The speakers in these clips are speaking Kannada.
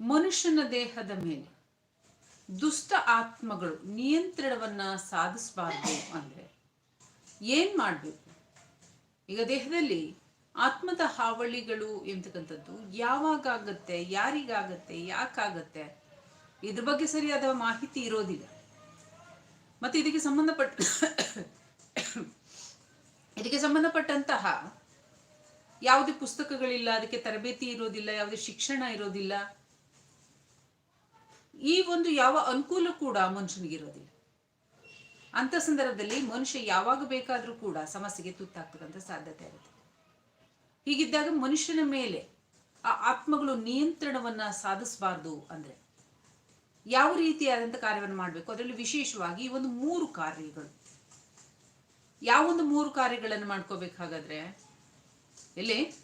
ಮನುಷ್ಯನ ದೇಹದ ಮೇಲೆ ದುಷ್ಟ ಆತ್ಮಗಳು ನಿಯಂತ್ರಣವನ್ನ ಸಾಧಿಸಬಾರ್ದು ಅಂದ್ರೆ ಏನ್ ಮಾಡಬೇಕು? ಈಗ ದೇಹದಲ್ಲಿ ಆತ್ಮದ ಹಾವಳಿಗಳು ಎಂತಕ್ಕಂಥದ್ದು? ಯಾವಾಗ ಆಗತ್ತೆ ಯಾರಿಗಾಗತ್ತೆ? ಯಾಕಾಗತ್ತೆ? ಇದ್ರ ಬಗ್ಗೆ ಸರಿಯಾದ ಮಾಹಿತಿ ಇರೋದಿಲ್ಲ. ಮತ್ತೆ ಇದಕ್ಕೆ ಸಂಬಂಧಪಟ್ಟ ಇದಕ್ಕೆ ಸಂಬಂಧಪಟ್ಟಂತಹ ಯಾವುದೇ ಪುಸ್ತಕಗಳಿಲ್ಲ, ಅದಕ್ಕೆ ತರಬೇತಿ ಇರೋದಿಲ್ಲ, ಯಾವುದೇ ಶಿಕ್ಷಣ ಇರೋದಿಲ್ಲ ಈ ಒಂದು ಯಾವ ಅನುಕೂಲ ಕೂಡ ಮನುಷ್ಯನಿಗಿರೋದಿಲ್ಲ ಅಂತ ಸಂದರ್ಭದಲ್ಲಿ ಮನುಷ್ಯ ಯಾವಾಗ ಬೇಕಾದರೂ ಕೂಡ ಸಮಸ್ಯೆಗೆ ತುತ್ತಾಗ್ತಕ್ಕಂಥ ಸಾಧ್ಯತೆ ಇರುತ್ತೆ. ಹೀಗಿದ್ದಾಗ ಮನುಷ್ಯನ ಮೇಲೆ ಆ ಆತ್ಮಗಳು ನಿಯಂತ್ರಣವನ್ನ ಸಾಧಿಸಬಾರ್ದು ಅಂದ್ರೆ ಯಾವ ರೀತಿಯಾದಂಥ ಕಾರ್ಯವನ್ನು ಮಾಡಬೇಕು? ಅದರಲ್ಲಿ ವಿಶೇಷವಾಗಿ ಈ ಒಂದು ಮೂರು ಕಾರ್ಯಗಳು. ಯಾವೊಂದು ಮೂರು ಕಾರ್ಯಗಳನ್ನು ಮಾಡ್ಕೋಬೇಕಾಗಾದ್ರೆ ಎಲ್ಲಿ?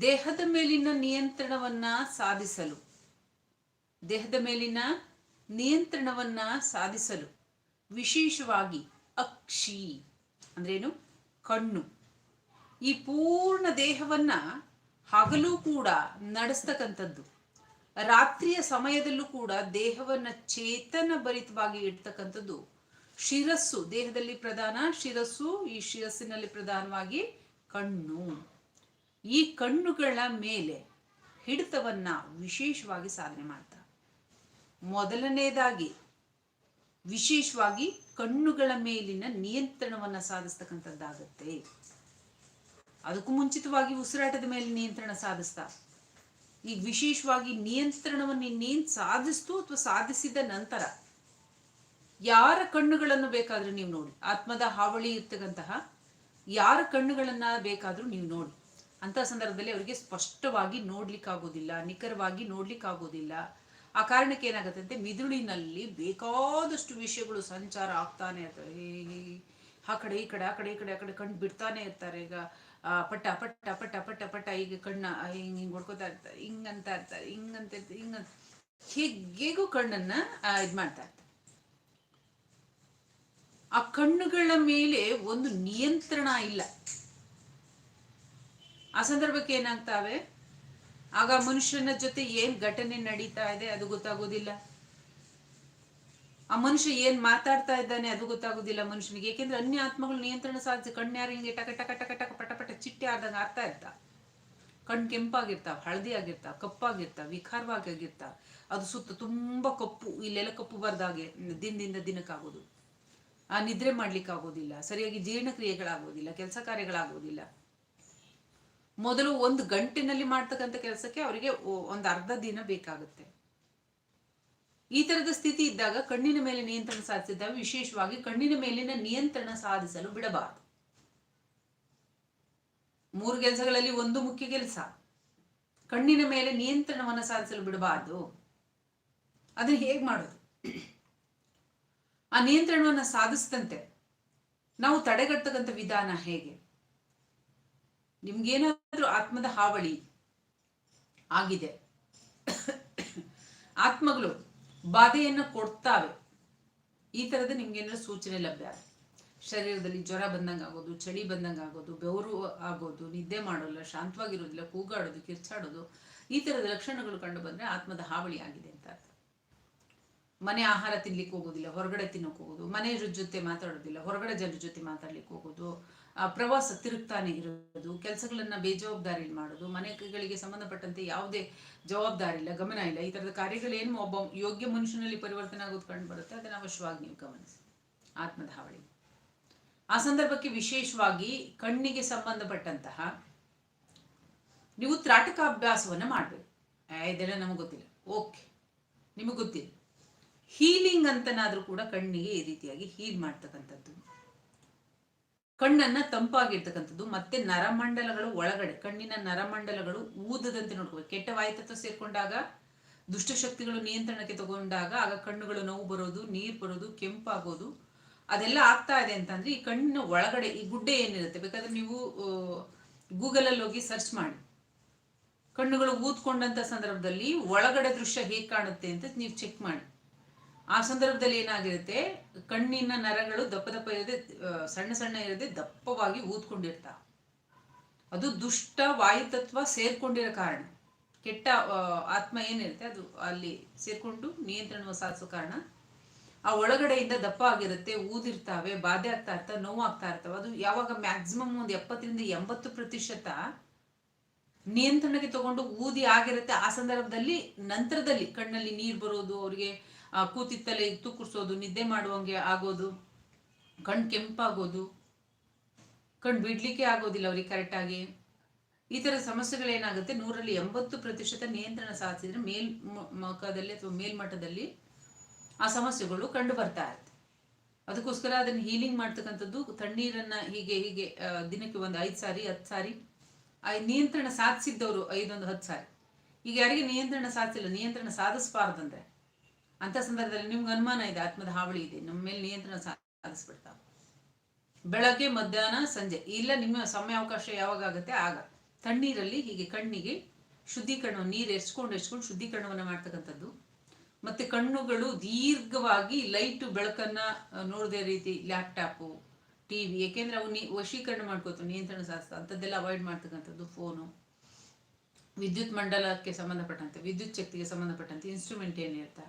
ದೇಹದ ಮೇಲಿನ ನಿಯಂತ್ರಣವನ್ನ ಸಾಧಿಸಲು. ದೇಹದ ಮೇಲಿನ ನಿಯಂತ್ರಣವನ್ನ ಸಾಧಿಸಲು ವಿಶೇಷವಾಗಿ ಅಕ್ಷಿ ಅಂದ್ರೇನು ಕಣ್ಣು. ಈ ಪೂರ್ಣ ದೇಹವನ್ನ ಹಗಲು ಕೂಡ ನಡೆಸ್ತಕ್ಕಂಥದ್ದು. ರಾತ್ರಿಯ ಸಮಯದಲ್ಲೂ ಕೂಡ ದೇಹವನ್ನ ಚೇತನ ಭರಿತವಾಗಿ ಇಡ್ತಕ್ಕಂಥದ್ದು ಶಿರಸ್ಸು. ದೇಹದಲ್ಲಿ ಪ್ರಧಾನ ಶಿರಸ್ಸು, ಈ ಶಿರಸ್ಸಿನಲ್ಲಿ ಪ್ರಧಾನವಾಗಿ ಕಣ್ಣು. ಈ ಕಣ್ಣುಗಳ ಮೇಲೆ ಹಿಡಿತವನ್ನ ವಿಶೇಷವಾಗಿ ಸಾಧನೆ ಮಾಡ್ತಾರೆ ಮೊದಲನೇದಾಗಿ ವಿಶೇಷವಾಗಿ ಕಣ್ಣುಗಳ ಮೇಲಿನ ನಿಯಂತ್ರಣವನ್ನ ಸಾಧಿಸ್ತಕ್ಕಂಥದ್ದಾಗತ್ತೆ. ಅದಕ್ಕೂ ಮುಂಚಿತವಾಗಿ ಉಸಿರಾಟದ ಮೇಲೆ ನಿಯಂತ್ರಣ ಸಾಧಿಸ್ತಾ, ಈ ವಿಶೇಷವಾಗಿ ನಿಯಂತ್ರಣವನ್ನು ಇನ್ನೇನ್ ಸಾಧಿಸ್ತು ಅಥವಾ ಸಾಧಿಸಿದ ನಂತರ ಯಾರ ಕಣ್ಣುಗಳನ್ನು ಬೇಕಾದ್ರೂ ನೀವು ನೋಡಿ, ಆತ್ಮದ ಹಾವಳಿ ಇರ್ತಕ್ಕಂತಹ ಯಾರ ಕಣ್ಣುಗಳನ್ನ ಬೇಕಾದ್ರೂ ನೀವು ನೋಡಿ. ಅಂತ ಸಂದರ್ಭದಲ್ಲಿ ಅವರಿಗೆ ಸ್ಪಷ್ಟವಾಗಿ ನೋಡ್ಲಿಕ್ಕಾಗೋದಿಲ್ಲ, ನಿಖರವಾಗಿ ನೋಡ್ಲಿಕ್ಕಾಗೋದಿಲ್ಲ. ಆ ಕಾರಣಕ್ಕೆ ಏನಾಗುತ್ತೆ ಅಂದ್ರೆ ಮಿದುಳಿನಲ್ಲಿ ಬೇಕಾದಷ್ಟು ವಿಷಯಗಳು ಸಂಚಾರ ಆಗ್ತಾನೆ ಇರ್ತವೆ. ಆ ಕಡೆ, ಈ ಕಡೆ, ಆ ಕಡೆ, ಈ ಕಡೆ, ಆ ಕಡೆ ಕಣ್ಣು ಬಿಡ್ತಾನೆ ಇರ್ತಾರೆ. ಈಗ ಪಟ್ಟ ಪಟ್ಟ ಪಟ್ಟ ಪಟ್ಟ ಪಟ್ಟ ಈಗ ಕಣ್ಣ, ಹಿಂಗ್ ಹಿಂಗ್ ಹೊಡ್ಕೋತಾ ಇರ್ತಾರೆ. ಹಿಂಗಂತ ಇರ್ತಾರೆ. ಹಿಂಗಂತ ಇರ್ತಾರೆ. ಹಿಂಗಂತ. ಹೇಗೆಗೂ ಕಣ್ಣನ್ನ ಇದ್ ಮಾಡ್ತಾ ಆ ಕಣ್ಣುಗಳ ಮೇಲೆ ಒಂದು ನಿಯಂತ್ರಣ ಇಲ್ಲ. ಆ ಸಂದರ್ಭಕ್ಕೆ ಏನಾಗ್ತಾವೆ? ಆಗ ಮನುಷ್ಯನ ಜೊತೆ ಏನ್ ಘಟನೆ ನಡೀತಾ ಇದೆ ಅದು ಗೊತ್ತಾಗೋದಿಲ್ಲ. ಆ ಮನುಷ್ಯ ಏನ್ ಮಾತಾಡ್ತಾ ಇದ್ದಾನೆ ಅದು ಗೊತ್ತಾಗೋದಿಲ್ಲ ಮನುಷ್ಯನಿಗೆ. ಏಕೆಂದ್ರೆ ಅನ್ಯ ಆತ್ಮಗಳು ನಿಯಂತ್ರಣ ಸಾಧಿಸಿ ಕಣ್ಣಾರ ಹಿಂಗೆ ಟಕ ಟಕ ಟಕ ಟಕ ಪಟ ಪಟ ಚಿಟ್ಟೆ ಆದಂಗ ಆಗ್ತಾ ಇರ್ತಾ ಕಣ್ ಕೆಂಪಾಗಿರ್ತಾವ ಹಳದಿ ಆಗಿರ್ತಾವ ಕಪ್ಪಾಗಿರ್ತಾವ, ವಿಕಾರವಾಗಿರ್ತಾವ. ಅದು ಸುತ್ತ ತುಂಬಾ ಕಪ್ಪು, ಇಲ್ಲೆಲ್ಲ ಕಪ್ಪು ಬರ್ದಾಗೆ ದಿನದಿಂದ ದಿನಕ್ಕಾಗೋದು. ಆ ನಿದ್ರೆ ಮಾಡ್ಲಿಕ್ಕೆ ಆಗೋದಿಲ್ಲ ಸರಿಯಾಗಿ ಜೀರ್ಣಕ್ರಿಯೆಗಳಾಗೋದಿಲ್ಲ, ಕೆಲಸ ಕಾರ್ಯಗಳಾಗೋದಿಲ್ಲ. ಮೊದಲು ಒಂದು ಗಂಟಿನಲ್ಲಿ ಮಾಡ್ತಕ್ಕಂಥ ಕೆಲಸಕ್ಕೆ ಅವರಿಗೆ ಒಂದು ಅರ್ಧ ದಿನ ಬೇಕಾಗುತ್ತೆ. ಈ ತರದ ಸ್ಥಿತಿ ಇದ್ದಾಗ ಕಣ್ಣಿನ ಮೇಲೆ ನಿಯಂತ್ರಣ ಸಾಧಿಸಿದ್ದಾಗ ವಿಶೇಷವಾಗಿ ಕಣ್ಣಿನ ಮೇಲಿನ ನಿಯಂತ್ರಣ ಸಾಧಿಸಲು ಬಿಡಬಾರದು. ಮೂರು ಕೆಲಸಗಳಲ್ಲಿ ಒಂದು ಮುಖ್ಯ ಕೆಲಸ. ಕಣ್ಣಿನ ಮೇಲೆ ನಿಯಂತ್ರಣವನ್ನು ಸಾಧಿಸಲು ಬಿಡಬಾರದು. ಅದನ್ನ ಹೇಗ್ ಮಾಡೋದು? ಆ ನಿಯಂತ್ರಣವನ್ನು ಸಾಧಿಸಿದಂತೆ ನಾವು ತಡೆಗಟ್ಟತಕ್ಕಂಥ ವಿಧಾನ ಹೇಗೆ? ನಿಮ್ಗೇನಾದ್ರೂ ಆತ್ಮದ ಹಾವಳಿ ಆಗಿದೆ. ಆತ್ಮಗಳು ಬಾಧೆಯನ್ನು ಕೊಡ್ತಾವೆ. ಈ ತರದ ನಿಮ್ಗೇನಾದ್ರು ಸೂಚನೆ ಲಭ್ಯ ಶರೀರದಲ್ಲಿ ಜ್ವರ ಬಂದಂಗೆ ಆಗೋದು ಚಳಿ ಬಂದಂಗೆ ಆಗೋದು ಬೆವರು ಆಗೋದು, ನಿದ್ದೆ ಮಾಡೋಲ್ಲ, ಶಾಂತವಾಗಿರೋದಿಲ್ಲ, ಕೂಗಾಡೋದು, ಕಿರ್ಚಾಡೋದು, ಈ ತರದ ಲಕ್ಷಣಗಳು ಕಂಡು ಬಂದ್ರೆ ಆತ್ಮದ ಹಾವಳಿ ಆಗಿದೆ ಅಂತ ಅರ್ಥ. ಮನೆ ಆಹಾರ ತಿನ್ಲಿಕ್ಕೆ ಹೋಗೋದಿಲ್ಲ, ಹೊರಗಡೆ ತಿನ್ನೋಕೆ ಹೋಗೋದು ಮನೆಯವ್ರ ಜೊತೆ ಮಾತಾಡೋದಿಲ್ಲ, ಹೊರಗಡೆ ಜನರ ಜೊತೆ ಮಾತಾಡ್ಲಿಕ್ಕೆ ಹೋಗೋದು ಪ್ರವಾಸ ತಿರುಗ್ತಾನೆ ಇರೋದು ಕೆಲಸಗಳನ್ನ ಬೇಜವಾಬ್ದಾರಿ ಮಾಡೋದು ಮನೆಗಳಿಗೆ ಸಂಬಂಧಪಟ್ಟಂತೆ ಯಾವುದೇ ಜವಾಬ್ದಾರಿ ಇಲ್ಲ, ಗಮನ ಇಲ್ಲ. ಈ ತರದ ಕಾರ್ಯಗಳೇನು ಒಬ್ಬ ಯೋಗ್ಯ ಮನುಷ್ಯನಲ್ಲಿ ಪರಿವರ್ತನೆ ಆಗೋದು ಕಂಡು ಬರುತ್ತೆ, ಅದನ್ನ ಅವಶ್ಯವಾಗಿ ನೀವು ಗಮನಿಸಿ. ಆತ್ಮಧಾವಳಿ. ಆ ಸಂದರ್ಭಕ್ಕೆ ವಿಶೇಷವಾಗಿ ಕಣ್ಣಿಗೆ ಸಂಬಂಧಪಟ್ಟಂತಹ ನೀವು ತ್ರಾಟಕ ಅಭ್ಯಾಸವನ್ನ ಮಾಡಬೇಕು ಇದೆಲ್ಲ ನಮಗೆ ಗೊತ್ತಿಲ್ಲ. ಓಕೆ. ನಿಮಗೆ ಗೊತ್ತಿಲ್ಲ. ಹೀಲಿಂಗ್ ಅಂತನಾದ್ರೂ ಕೂಡ ಕಣ್ಣಿಗೆ ಈ ರೀತಿಯಾಗಿ ಹೀಲ್ ಮಾಡ್ತಕ್ಕಂಥದ್ದು. ಕಣ್ಣನ್ನ ತಂಪಾಗಿರ್ತಕ್ಕಂಥದ್ದು, ಮತ್ತೆ ನರಮಂಡಲಗಳು ಒಳಗಡೆ, ಕಣ್ಣಿನ ನರಮಂಡಲಗಳು ಊದದಂತೆ ನೋಡ್ಕೋಬೇಕು. ಕೆಟ್ಟ ವಾಯುತತ್ವ ಸೇರ್ಕೊಂಡಾಗ ದುಷ್ಟಶಕ್ತಿಗಳು ನಿಯಂತ್ರಣಕ್ಕೆ ತಗೊಂಡಾಗ, ಆಗ ಕಣ್ಣುಗಳು ನೋವು ಬರೋದು, ನೀರು ಬರೋದು, ಕೆಂಪಾಗೋದು, ಅದೆಲ್ಲ ಆಗ್ತಾ ಇದೆ ಅಂತಂದ್ರೆ ಈ ಕಣ್ಣಿನ ಒಳಗಡೆ ಈ ಗುಡ್ಡೆ ಏನಿರುತ್ತೆ? ಬೇಕಾದ್ರೆ ನೀವು ಗೂಗಲಲ್ಲಿ ಹೋಗಿ ಸರ್ಚ್ ಮಾಡಿ. ಕಣ್ಣುಗಳು ಊದ್ಕೊಂಡಂತ ಸಂದರ್ಭದಲ್ಲಿ ಒಳಗಡೆ ದೃಶ್ಯ ಹೇಗೆ ಕಾಣುತ್ತೆ ಅಂತ ನೀವು ಚೆಕ್ ಮಾಡಿ. ಆ ಸಂದರ್ಭದಲ್ಲಿ ಏನಾಗಿರುತ್ತೆ? ಕಣ್ಣಿನ ನರಗಳು ದಪ್ಪ ದಪ್ಪ ಇರದೆ ಸಣ್ಣ ಸಣ್ಣ ಇರದೆ ದಪ್ಪವಾಗಿ ಊದ್ಕೊಂಡಿರ್ತಾ. ಅದು ದುಷ್ಟ ವಾಯುತತ್ವ ಸೇರ್ಕೊಂಡಿರೋ ಕಾರಣ. ಕೆಟ್ಟ ಆತ್ಮ ಏನಿರುತ್ತೆ? ಅದು ಅಲ್ಲಿ ಸೇರ್ಕೊಂಡು ನಿಯಂತ್ರಣ ಸಾಧಿಸೋ ಕಾರಣ. ಆ ಒಳಗಡೆಯಿಂದ ದಪ್ಪ ಆಗಿರುತ್ತೆ, ಊದಿರ್ತಾವೆ, ಬಾಧೆ ಆಗ್ತಾ ಇರ್ತಾವೆ, ನೋವು ಆಗ್ತಾ ಇರ್ತವೆ. ಅದು ಯಾವಾಗ ಮ್ಯಾಕ್ಸಿಮಮ್ ಒಂದು ಎಪ್ಪತ್ತರಿಂದ ಎಂಬತ್ತು ಪ್ರತಿಶತ ನಿಯಂತ್ರಣಕ್ಕೆ ತಗೊಂಡು ಊದಿ ಆಗಿರುತ್ತೆ. ಆ ಸಂದರ್ಭದಲ್ಲಿ, ನಂತರದಲ್ಲಿ ಕಣ್ಣಲ್ಲಿ ನೀರು ಬರೋದು, ಅವರಿಗೆ ಕೂತಿತ್ತಲೆ ಕುರ್ಸೋದು, ನಿದ್ದೆ ಮಾಡುವಂಗೆ ಆಗೋದು ಕಣ್ಣು ಕೆಂಪಾಗೋದು ಕಣ್ಣು ಬಿಡ್ಲಿಕ್ಕೆ ಆಗೋದಿಲ್ಲ ಅವ್ರಿಗೆ ಕರೆಕ್ಟಾಗಿ ಈ ಥರ ಸಮಸ್ಯೆಗಳೇನಾಗುತ್ತೆ, ನೂರಲ್ಲಿ ಎಂಬತ್ತು ಪ್ರತಿಶತ ನಿಯಂತ್ರಣ ಸಾಧಿಸಿದ್ರೆ ಮೇಲ್ ಮುಖದಲ್ಲಿ ಅಥವಾ ಮೇಲ್ಮಟ್ಟದಲ್ಲಿ ಆ ಸಮಸ್ಯೆಗಳು ಕಂಡು ಬರ್ತಾ ಇರುತ್ತೆ. ಅದಕ್ಕೋಸ್ಕರ ಅದನ್ನು ಹೀಲಿಂಗ್ ಮಾಡ್ತಕ್ಕಂಥದ್ದು, ತಣ್ಣೀರನ್ನು ಹೀಗೆ ಹೀಗೆ ದಿನಕ್ಕೆ ಒಂದು ಐದು ಸಾರಿ, ಹತ್ತು ಸಾರಿ ನಿಯಂತ್ರಣ ಸಾಧಿಸಿದ್ದವರು ಐದೊಂದು ಹತ್ತು ಸಾರಿ. ಈಗ ಯಾರಿಗೆ ನಿಯಂತ್ರಣ ಸಾಧಿಸಿಲ್ಲ, ನಿಯಂತ್ರಣ ಸಾಧಿಸಬಾರ್ದಂದ್ರೆ, ಅಂತ ಸಂದರ್ಭದಲ್ಲಿ ನಿಮ್ಗೆ ಅನುಮಾನ ಇದೆ, ಆತ್ಮದ ಹಾವಳಿ ಇದೆ, ನಮ್ಮ ಮೇಲೆ ನಿಯಂತ್ರಣ ಸಾಧಿಸ್ಬಿಡ್ತಾವೆ ಬೆಳಗ್ಗೆ, ಮಧ್ಯಾಹ್ನ, ಸಂಜೆ, ಇಲ್ಲ ನಿಮ್ಮ ಸಮಯ ಅವಕಾಶ ಯಾವಾಗ ಆಗುತ್ತೆ ಆಗ ತಣ್ಣೀರಲ್ಲಿ ಹೀಗೆ ಕಣ್ಣಿಗೆ ಶುದ್ಧೀಕರಣ, ನೀರು ಎರ್ಸ್ಕೊಂಡು ಎರ್ಸ್ಕೊಂಡು ಶುದ್ಧೀಕರಣವನ್ನ ಮಾಡ್ತಕ್ಕಂಥದ್ದು. ಮತ್ತೆ ಕಣ್ಣುಗಳು ದೀರ್ಘವಾಗಿ ಲೈಟ್ ಬೆಳಕನ್ನ ನೋಡದೆ ರೀತಿ ಲ್ಯಾಪ್ಟಾಪು ಟಿವಿ ಯಾಕೆಂದ್ರೆ ಅವು ನೀ, ವಶೀಕರಣ ಮಾಡ್ಕೋತು ನಿಯಂತ್ರಣ ಶಾಸ್ತ್ರ ಅಂಥದ್ದೆಲ್ಲ ಅವಾಯ್ಡ್ ಮಾಡ್ತಕ್ಕಂಥದ್ದು ಫೋನು ವಿದ್ಯುತ್ ಮಂಡಲಕ್ಕೆ ಸಂಬಂಧಪಟ್ಟಂತೆ, ವಿದ್ಯುತ್ ಶಕ್ತಿಗೆ ಸಂಬಂಧಪಟ್ಟಂತೆ ಇನ್ಸ್ಟ್ರೂಮೆಂಟ್ ಏನಿರ್ತ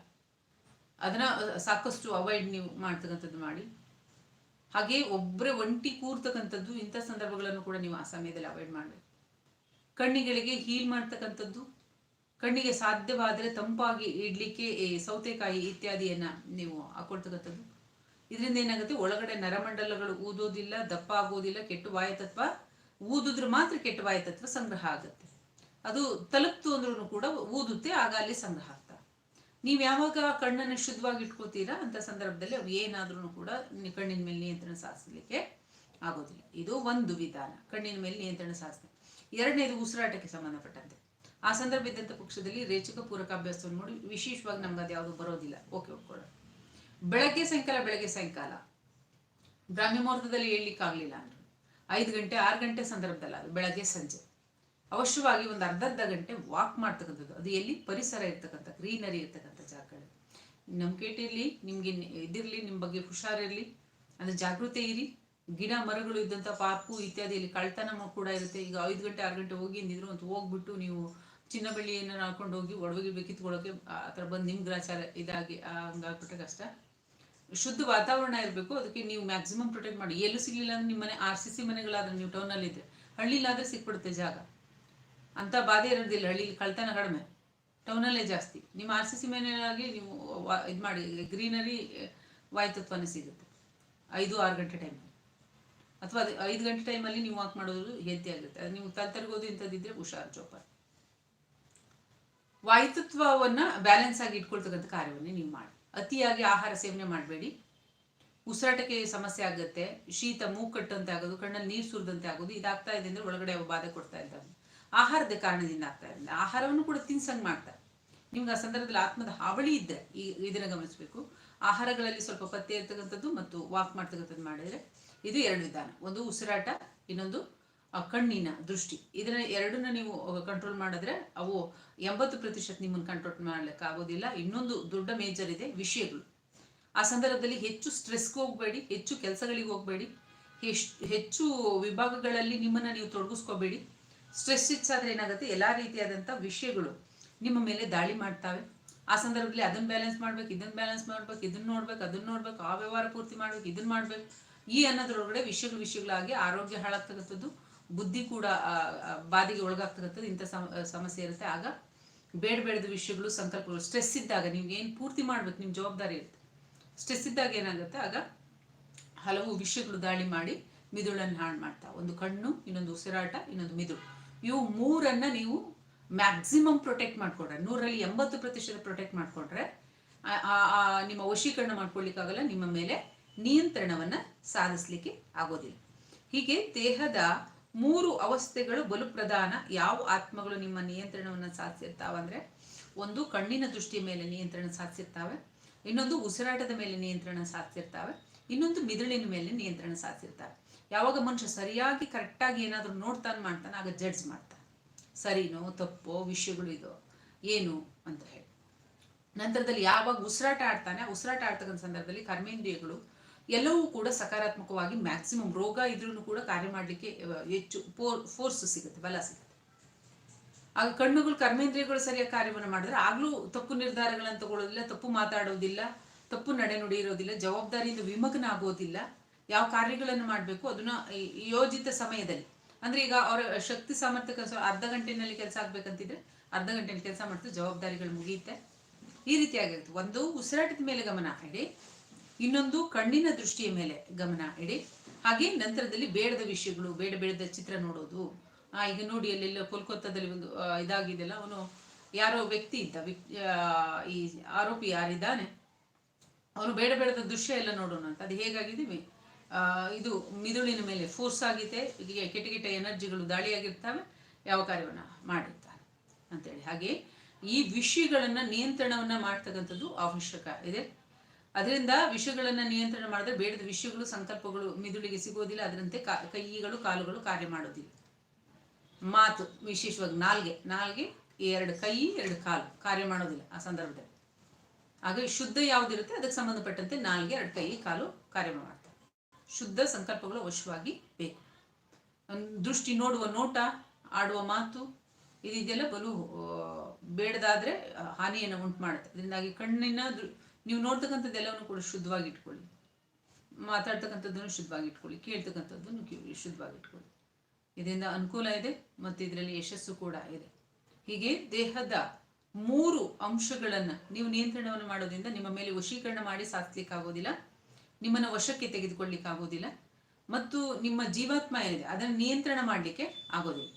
ಅದನ್ನ ಸಾಕಷ್ಟು ಅವಾಯ್ಡ್ ನೀವು ಮಾಡ್ತಕ್ಕಂಥದ್ದು ಮಾಡಿ. ಹಾಗೆ ಒಬ್ಬರೇ ಒಂಟಿ ಕೂರ್ತಕ್ಕಂಥದ್ದು, ಇಂಥ ಸಂದರ್ಭಗಳನ್ನು ಕೂಡ ನೀವು ಆ ಸಮಯದಲ್ಲಿ ಅವಾಯ್ಡ್ ಮಾಡಬೇಕು. ಕಣ್ಣಿಗಳಿಗೆ ಹೀಲ್ ಮಾಡ್ತಕ್ಕಂಥದ್ದು, ಕಣ್ಣಿಗೆ ಸಾಧ್ಯವಾದರೆ ತಂಪಾಗಿ ಇಡಲಿಕ್ಕೆ ಸೌತೆಕಾಯಿ ಇತ್ಯಾದಿಯನ್ನ ನೀವು ಹಾಕೊಳ್ತಕ್ಕಂಥದ್ದು. ಇದರಿಂದ ಏನಾಗುತ್ತೆ? ಒಳಗಡೆ ನರಮಂಡಲಗಳು ಊದೋದಿಲ್ಲ, ದಪ್ಪ ಆಗೋದಿಲ್ಲ, ಕೆಟ್ಟು ವಾಯುತತ್ವ ಊದಿದ್ರೆ ಮಾತ್ರ ಕೆಟ್ಟ ವಾಯುತತ್ವ ಸಂಗ್ರಹ ಆಗುತ್ತೆ. ಅದು ತಲುಪ್ತು ಅಂದ್ರೂ ಕೂಡ ಊದುತ್ತೆ, ಆಗ ಅಲ್ಲಿ ಸಂಗ್ರಹ ಆಗ್ತಾ ನೀವು ಯಾವಾಗ ಕಣ್ಣನ್ನು ಶುದ್ಧವಾಗಿ ಇಟ್ಕೋತೀರಾ? ಅಂತ ಸಂದರ್ಭದಲ್ಲಿ ಅವು ಏನಾದ್ರೂ ಕೂಡ ಕಣ್ಣಿನ ಮೇಲೆ ನಿಯಂತ್ರಣ ಸಾಧಿಸಲಿಕ್ಕೆ ಆಗೋದಿಲ್ಲ. ಇದು ಒಂದು ವಿಧಾನ, ಕಣ್ಣಿನ ಮೇಲೆ ನಿಯಂತ್ರಣ ಸಾಧಿಸ್ತದೆ ಎರಡನೇದು ಉಸಿರಾಟಕ್ಕೆ ಸಂಬಂಧಪಟ್ಟಂತೆ. ಆ ಸಂದರ್ಭ ಇದ್ದಂಥ ಪಕ್ಷದಲ್ಲಿ ರೇಚಕ ಪೂರಕ ಅಭ್ಯಾಸವನ್ನು ನೋಡಿ, ವಿಶೇಷವಾಗಿ ನಮ್ಗೆ ಅದು ಯಾವುದು ಬರೋದಿಲ್ಲ. ಓಕೆ, ಒಪ್ಕೊಳ್ಳೋಣ. ಬೆಳಗ್ಗೆ ಸಾಯಂಕಾಲ ಬೆಳಗ್ಗೆ ಸಾಯಂಕಾಲ. ಬ್ರಾಹ್ಮಿ ಮುಹೂರ್ತದಲ್ಲಿ ಹೇಳಲಿಕ್ಕಾಗಲಿಲ್ಲ ಅಂದರು. ಐದು ಗಂಟೆ, ಆರು ಗಂಟೆ ಸಂದರ್ಭದಲ್ಲ ಅದು, ಬೆಳಗ್ಗೆ ಸಂಜೆ. ಅವಶ್ಯವಾಗಿ ಒಂದು ಅರ್ಧ ಗಂಟೆ ವಾಕ್ ಮಾಡ್ತಕ್ಕಂಥದ್ದು. ಅದು ಎಲ್ಲಿ? ಪರಿಸರ ಇರ್ತಕ್ಕಂಥ ಗ್ರೀನರಿ ಇರ್ತಕ್ಕಂಥ ಜಾಗಗಳು. ನಮ್ಮ ಇರಲಿ ನಿಮಗೆ ಇದಿರಲಿ ನಿಮ್ಮ ಬಗ್ಗೆ ಹುಷಾರಿರಲಿ ಅಂದರೆ ಜಾಗೃತಿ ಇರಿ. ಗಿಡ ಮರಗಳು ಇದ್ದಂಥ ಪಾರ್ಕು ಇತ್ಯಾದಿಯಲ್ಲಿ ಕಳ್ತನ ಮ- ಕೂಡ ಇರುತ್ತೆ. ಈಗ ಐದು ಗಂಟೆ, ಆರು ಗಂಟೆ ಹೋಗಿ ನಿಂದ್ರು ಅಂತ ಹೋಗ್ಬಿಟ್ಟು ನೀವು ಚಿನ್ನ ಬೆಳ್ಳಿ ಏನಾರು ಹಾಕೊಂಡು ಹೋಗಿ ಒಡವೆಗೆ ಬೇಕಿತ್ಕೊಳ್ಳೋಕೆ ಆ ಥರ ಬಂದು ನಿಮ್ಮ ಗ್ರಾಚಾರ ಇದಾಗಿ ಹಂಗಾಗ್ಬಿಟ್ರೆ ಕಷ್ಟ ಶುದ್ಧ ವಾತಾವರಣ ಇರಬೇಕು, ಅದಕ್ಕೆ ನೀವು ಮ್ಯಾಕ್ಸಿಮಮ್ ಪ್ರೊಟೆಕ್ಟ್ ಮಾಡಿ. ಎಲ್ಲೂ ಸಿಗ್ಲಿಲ್ಲ ಅಂದ್ರೆ ನಿಮ್ಮ ಮನೆ ಆರ್ ಸಿ ಸಿ ಮನೆಗಳಾದ್ರೆ ನೀವು ಟೌನಲ್ಲಿ ಇದ್ರೆ. ಹಳ್ಳಿಲಾದ್ರೆ ಸಿಕ್ಬಿಡುತ್ತೆ ಜಾಗ. ಅಂತ ಬಾಧೆ ಇರೋದಿಲ್ಲ, ಹಳ್ಳಿಲಿ ಕಳ್ತನ ಕಡಿಮೆ. ಟೌನಲ್ಲೇ ಜಾಸ್ತಿ. ನಿಮ್ಮ ಆರ್ ಸಿ ಸಿ ಮನೆಯಾಗಿ ನೀವು ಇದು ಮಾಡಿ ಗ್ರೀನರಿ ವಾಯುತತ್ವನೇ ಸಿಗುತ್ತೆ. ಐದು, ಆರು ಗಂಟೆ ಟೈಮ್ ಅಥವಾ ಅದು ಐದು ಗಂಟೆ ಟೈಮಲ್ಲಿ ನೀವು ವಾಕ್ ಮಾಡೋದು ಹೆಲ್ತಿ ಆಗುತ್ತೆ ಅದು ನೀವು ತಲ್ತರ್ಗೋದು ಇಂಥದ್ದಿದ್ರೆ ಹುಷಾರು ಚೋಪಾರ್ ವಾಯುತತ್ವವನ್ನು ಬ್ಯಾಲೆನ್ಸ್ ಆಗಿ ಇಟ್ಕೊಳ್ತಕ್ಕಂಥ ಕಾರ್ಯವನ್ನೇ ನೀವು ಮಾಡಿ. ಅತಿಯಾಗಿ ಆಹಾರ ಸೇವನೆ ಮಾಡಬೇಡಿ. ಉಸಿರಾಟಕ್ಕೆ ಸಮಸ್ಯೆ ಆಗುತ್ತೆ. ಶೀತ ಮೂಗು ಕಟ್ಟಂತೆ ಆಗೋದು, ಕಣ್ಣಲ್ಲಿ ನೀರು ಸುರಿದಂತೆ ಆಗೋದು, ಇದಾಗ್ತಾ ಇದೆ ಅಂದ್ರೆ ಒಳಗಡೆ ಬಾಧೆ ಕೊಡ್ತಾ ಇದ್ದಾವೆ. ಆಹಾರದ ಕಾರಣದಿಂದ ಆಗ್ತಾ ಇದೆ. ಆಹಾರವನ್ನು ಕೂಡ ತಿನ್ಸಂಗ್ ಮಾಡ್ತಾರೆ ನಿಮ್ಗೆ ಆ ಸಂದರ್ಭದಲ್ಲಿ ಆತ್ಮದ ಹಾವಳಿ ಇದ್ದರೆ ಈ ಇದನ್ನ ಗಮನಿಸಬೇಕು. ಆಹಾರಗಳಲ್ಲಿ ಸ್ವಲ್ಪ ಪತ್ತೆ ಇರ್ತಕ್ಕಂಥದ್ದು ಮತ್ತು ವಾಕ್ ಮಾಡ್ತಕ್ಕಂಥದ್ದು ಮಾಡಿದ್ರೆ ಇದು ಎರಡು ವಿಧಾನ. ಒಂದು ಉಸಿರಾಟ, ಇನ್ನೊಂದು ಕಣ್ಣಿನ ದೃಷ್ಟಿ. ಇದನ್ನ ಎರಡನ್ನ ನೀವು ಕಂಟ್ರೋಲ್ ಮಾಡಿದ್ರೆ ಅವು ಎಂಬತ್ತು ಪ್ರತಿಶತ ನಿಮ್ಮನ್ನು ಕಂಟ್ರೋಲ್ ಮಾಡ್ಲಿಕ್ಕೆ ಆಗೋದಿಲ್ಲ. ಇನ್ನೊಂದು ದೊಡ್ಡ ಮೇಜರ್ ಇದೆ ವಿಷಯಗಳು. ಆ ಸಂದರ್ಭದಲ್ಲಿ ಹೆಚ್ಚು ಸ್ಟ್ರೆಸ್ಗೆ ಹೋಗಬೇಡಿ, ಹೆಚ್ಚು ಕೆಲಸಗಳಿಗೆ ಹೋಗಬೇಡಿ ಹೆಚ್ಚು ವಿಭಾಗಗಳಲ್ಲಿ ನಿಮ್ಮನ್ನ ನೀವು ತೊಡಗಿಸ್ಕೋಬೇಡಿ. ಸ್ಟ್ರೆಸ್ ಹೆಚ್ಚಾದ್ರೆ ಏನಾಗುತ್ತೆ? ಎಲ್ಲಾ ರೀತಿಯಾದಂಥ ವಿಷಯಗಳು ನಿಮ್ಮ ಮೇಲೆ ದಾಳಿ ಮಾಡ್ತಾವೆ. ಆ ಸಂದರ್ಭದಲ್ಲಿ ಅದನ್ನ ಬ್ಯಾಲೆನ್ಸ್ ಮಾಡ್ಬೇಕು, ಇದನ್ನ ಬ್ಯಾಲೆನ್ಸ್ ಮಾಡ್ಬೇಕು, ಇದನ್ನ ನೋಡ್ಬೇಕು, ಅದನ್ನ ನೋಡ್ಬೇಕು, ಆ ವ್ಯವಹಾರ ಪೂರ್ತಿ ಮಾಡ್ಬೇಕು, ಇದನ್ನ ಮಾಡ್ಬೇಕು. ಈ ಅನ್ನೋದ್ರೊಳಗಡೆ ವಿಷಯಗಳು, ವಿಷಯಗಳಾಗಿ ಆರೋಗ್ಯ ಹಾಳಾಗ್ತಕ್ಕಂಥದ್ದು. ಬುದ್ಧಿ ಕೂಡ ಬಾಧೆಗೆ ಒಳಗಾಗ್ತಕ್ಕಂಥದ್ದು ಇಂಥ ಸಮ- ಸಮಸ್ಯೆ ಇರುತ್ತೆ. ಆಗ ಬೇಡ ಬೇಡದ ವಿಷಯಗಳು, ಸಂಕಲ್ಪಗಳು ಸ್ಟ್ರೆಸ್ ಇದ್ದಾಗ ನಿಮ್ಗೆ ಏನು ಪೂರ್ತಿ ಮಾಡ್ಬೇಕು ನಿಮ್ಮ ಜವಾಬ್ದಾರಿ ಇರುತ್ತೆ. ಸ್ಟ್ರೆಸ್ ಇದ್ದಾಗ ಏನಾಗುತ್ತೆ, ಆಗ ಹಲವು ವಿಷಯಗಳು ದಾಳಿ ಮಾಡಿ ಮಿದುಳನ್ನು ಹಾಳು ಮಾಡ್ತಾ, ಒಂದು ಕಣ್ಣು, ಇನ್ನೊಂದು ಉಸಿರಾಟ, ಇನ್ನೊಂದು ಮಿದುಳು. ಇವು ಮೂರನ್ನ ನೀವು ಮ್ಯಾಕ್ಸಿಮಮ್ ಪ್ರೊಟೆಕ್ಟ್ ಮಾಡ್ಕೊಂಡ್ರೆ ನೂರಲ್ಲಿ ಎಂಬತ್ತು ಪ್ರತಿಶತ ಪ್ರೊಟೆಕ್ಟ್ ಮಾಡಿಕೊಂಡ್ರೆ ನಿಮ್ಮ ವಶೀಕರಣ ಮಾಡ್ಕೊಳ್ಳಿಕ್ಕಾಗಲ್ಲ, ನಿಮ್ಮ ಮೇಲೆ ನಿಯಂತ್ರಣವನ್ನು ಸಾಧಿಸ್ಲಿಕ್ಕೆ ಆಗೋದಿಲ್ಲ. ಹೀಗೆ ದೇಹದ ಮೂರು ಅವಸ್ಥೆಗಳು ಬಲು ಪ್ರಧಾನ ಯಾವ ಆತ್ಮಗಳು ನಿಮ್ಮ ನಿಯಂತ್ರಣವನ್ನು ಸಾಧಿಸಿರ್ತಾವಂದ್ರೆ ಒಂದು ಕಣ್ಣಿನ ದೃಷ್ಟಿಯ ಮೇಲೆ ನಿಯಂತ್ರಣ ಸಾಧಿಸಿರ್ತಾವೆ, ಇನ್ನೊಂದು ಉಸಿರಾಟದ ಮೇಲೆ ನಿಯಂತ್ರಣ ಸಾಧಿಸಿರ್ತಾವೆ, ಇನ್ನೊಂದು ಮಿದುಳಿನ ಮೇಲೆ ನಿಯಂತ್ರಣ ಸಾಧಿಸಿರ್ತಾವೆ. ಯಾವಾಗ ಮನುಷ್ಯ ಸರಿಯಾಗಿ ಕರೆಕ್ಟಾಗಿ ಏನಾದರೂ ನೋಡ್ತಾನೆ ಮಾಡ್ತಾನೆ, ಆಗ ಜಡ್ಜ್ ಮಾಡ್ತಾನೆ. ಸರಿನೋ, ತಪ್ಪೋ, ವಿಷಯಗಳು ಇದೋ, ಏನು ಅಂತ ಹೇಳಿ. ನಂತರದಲ್ಲಿ ಯಾವಾಗ ಉಸಿರಾಟ ಆಡ್ತಾನೆ, ಉಸಿರಾಟ ಆಡ್ತಕ್ಕಂಥ ಸಂದರ್ಭದಲ್ಲಿ ಕರ್ಮೇಂದ್ರಿಯಗಳು ಎಲ್ಲವೂ ಕೂಡ ಸಕಾರಾತ್ಮಕವಾಗಿ ಮ್ಯಾಕ್ಸಿಮಮ್ ರೋಗ ಇದ್ರೂ ಕೂಡ ಕಾರ್ಯ ಮಾಡಲಿಕ್ಕೆ ಹೆಚ್ಚು ಫೋರ್ಸ್ ಸಿಗುತ್ತೆ, ಬಲ ಸಿಗುತ್ತೆ. ಆಗ ಕಣ್ಣುಗಳು ಕರ್ಮೇಂದ್ರಿಯಗಳು ಸರಿಯಾಗಿ ಕಾರ್ಯವನ್ನು ಮಾಡಿದ್ರೆ ಆಗ್ಲೂ ತಪ್ಪು ನಿರ್ಧಾರಗಳನ್ನು ತಗೊಳ್ಳೋದಿಲ್ಲ, ತಪ್ಪು ಮಾತಾಡೋದಿಲ್ಲ, ತಪ್ಪು ನಡೆನುಡಿ ಇರೋದಿಲ್ಲ, ಜವಾಬ್ದಾರಿಯಿಂದ ವಿಮಗ್ನ ಆಗೋದಿಲ್ಲ ಯಾವ ಕಾರ್ಯಗಳನ್ನು ಮಾಡಬೇಕು ಅದನ್ನ ಯೋಜಿತ ಸಮಯದಲ್ಲಿ. ಅಂದ್ರೆ ಈಗ ಅವರ ಶಕ್ತಿ ಸಾಮರ್ಥ್ಯ ಅನುಸಾರ ಅರ್ಧ ಗಂಟೆನಲ್ಲಿ ಕೆಲಸ ಆಗ್ಬೇಕಂತಿದ್ರೆ ಅರ್ಧ ಗಂಟೆಯಲ್ಲಿ ಕೆಲಸ ಮಾಡ್ತಾರೆ, ಜವಾಬ್ದಾರಿಗಳು ಮುಗಿಯುತ್ತೆ. ಈ ರೀತಿಯಾಗಿರುತ್ತೆ. ಒಂದು ಉಸಿರಾಟದ ಮೇಲೆ ಗಮನ ಇಡಿ ಇನ್ನೊಂದು ಕಣ್ಣಿನ ದೃಷ್ಟಿಯ ಮೇಲೆ ಗಮನ ಇಡಿ. ಹಾಗೆ ನಂತರದಲ್ಲಿ ಬೇಡದ ವಿಷಯಗಳು ಬೇಡ ಬೇಡದ ಚಿತ್ರ ನೋಡೋದು. ಆ, ಈಗ ನೋಡಿ ಅಲ್ಲೆಲ್ಲ ಕೋಲ್ಕತ್ತಾದಲ್ಲಿ ಒಂದು ಇದಾಗಿದೆಲ್ಲ ಅವನು ಯಾರೋ ವ್ಯಕ್ತಿ ಇದ್ದ ಈ ಆರೋಪಿ ಯಾರಿದ್ದಾನೆ? ಅವನು ಬೇಡ ಬೇಡದ ದೃಶ್ಯ ಎಲ್ಲ ನೋಡೋಣ ಅಂತ. ಅದು ಹೇಗಾಗಿದೆ? ಇದು ಮಿದುಳಿನ ಮೇಲೆ ಫೋರ್ಸ್ ಆಗಿದೆ. ಕೆಟ್ಟ ಕೆಟ್ಟ ಎನರ್ಜಿಗಳು ದಾಳಿಯಾಗಿರ್ತವೆ. ಯಾವ ಕಾರ್ಯವನ್ನ ಮಾಡಿರ್ತಾನೆ ಅಂತೇಳಿ. ಹಾಗೆ ಈ ವಿಷಯಗಳನ್ನ ನಿಯಂತ್ರಣವನ್ನ ಮಾಡ್ತಕ್ಕಂಥದ್ದು ಅವಶ್ಯಕ ಇದೆ. ಅದರಿಂದ ವಿಷಯಗಳನ್ನು ನಿಯಂತ್ರಣ ಮಾಡಿದ್ರೆ ಬೇಡದ ವಿಷಯಗಳು, ಸಂಕಲ್ಪಗಳು ಮಿದುಳಿಗೆ ಸಿಗೋದಿಲ್ಲ ಅದರಂತೆ ಕೈಗಳು, ಕಾಲುಗಳು ಕಾರ್ಯ ಮಾಡೋದಿಲ್ಲ ಮಾತು ವಿಶೇಷವಾಗಿ ನಾಲ್ಗೆ. ನಾಲ್ಗೆ, ಎರಡು ಕೈ, ಎರಡು ಕಾಲು ಕಾರ್ಯ ಮಾಡೋದಿಲ್ಲ ಆ ಸಂದರ್ಭದಲ್ಲಿ. ಹಾಗೆ ಶುದ್ಧ ಯಾವುದಿರುತ್ತೆ? ಅದಕ್ಕೆ ಸಂಬಂಧಪಟ್ಟಂತೆ ನಾಲ್ಗೆ, ಎರಡು ಕೈ, ಕಾಲು ಕಾರ್ಯ ಮಾಡ್ತಾರೆ. ಶುದ್ಧ ಸಂಕಲ್ಪಗಳು ಅವಶ್ಯವಾಗಿ ಬೇಕು. ದೃಷ್ಟಿ ನೋಡುವ ನೋಟ, ಆಡುವ ಮಾತು ಇದೆಲ್ಲ ಬಲು ಬೇಡದಾದ್ರೆ ಹಾನಿಯನ್ನು ಉಂಟು ಮಾಡುತ್ತೆ. ಅದರಿಂದಾಗಿ ಕಣ್ಣಿನ ನೀವು ನೋಡ್ತಕ್ಕಂಥದ್ದೆಲ್ಲವನ್ನು ಕೂಡ ಶುದ್ಧವಾಗಿ ಇಟ್ಕೊಳ್ಳಿ ಮಾತಾಡ್ತಕ್ಕಂಥದ್ದನ್ನು ಶುದ್ಧವಾಗಿ ಇಟ್ಕೊಳ್ಳಿ ಕೇಳ್ತಕ್ಕಂಥದ್ದನ್ನು ಕೇಳಿ ಶುದ್ಧವಾಗಿ ಇಟ್ಕೊಳ್ಳಿ ಇದರಿಂದ ಅನುಕೂಲ ಇದೆ ಮತ್ತು ಇದರಲ್ಲಿ ಯಶಸ್ಸು ಕೂಡ ಇದೆ. ಹೀಗೆ ದೇಹದ ಮೂರು ಅಂಶಗಳನ್ನು ನೀವು ನಿಯಂತ್ರಣವನ್ನು ಮಾಡೋದ್ರಿಂದ ನಿಮ್ಮ ಮೇಲೆ ವಶೀಕರಣ ಮಾಡಿ ಸಾಧಿಸ್ಲಿಕ್ಕಾಗೋದಿಲ್ಲ ನಿಮ್ಮನ್ನು ವಶಕ್ಕೆ ತೆಗೆದುಕೊಳ್ಳಿಕ್ಕಾಗೋದಿಲ್ಲ ಮತ್ತು ನಿಮ್ಮ ಜೀವಾತ್ಮ ಏನಿದೆ ಅದನ್ನು ನಿಯಂತ್ರಣ ಮಾಡಲಿಕ್ಕೆ ಆಗೋದಿಲ್ಲ.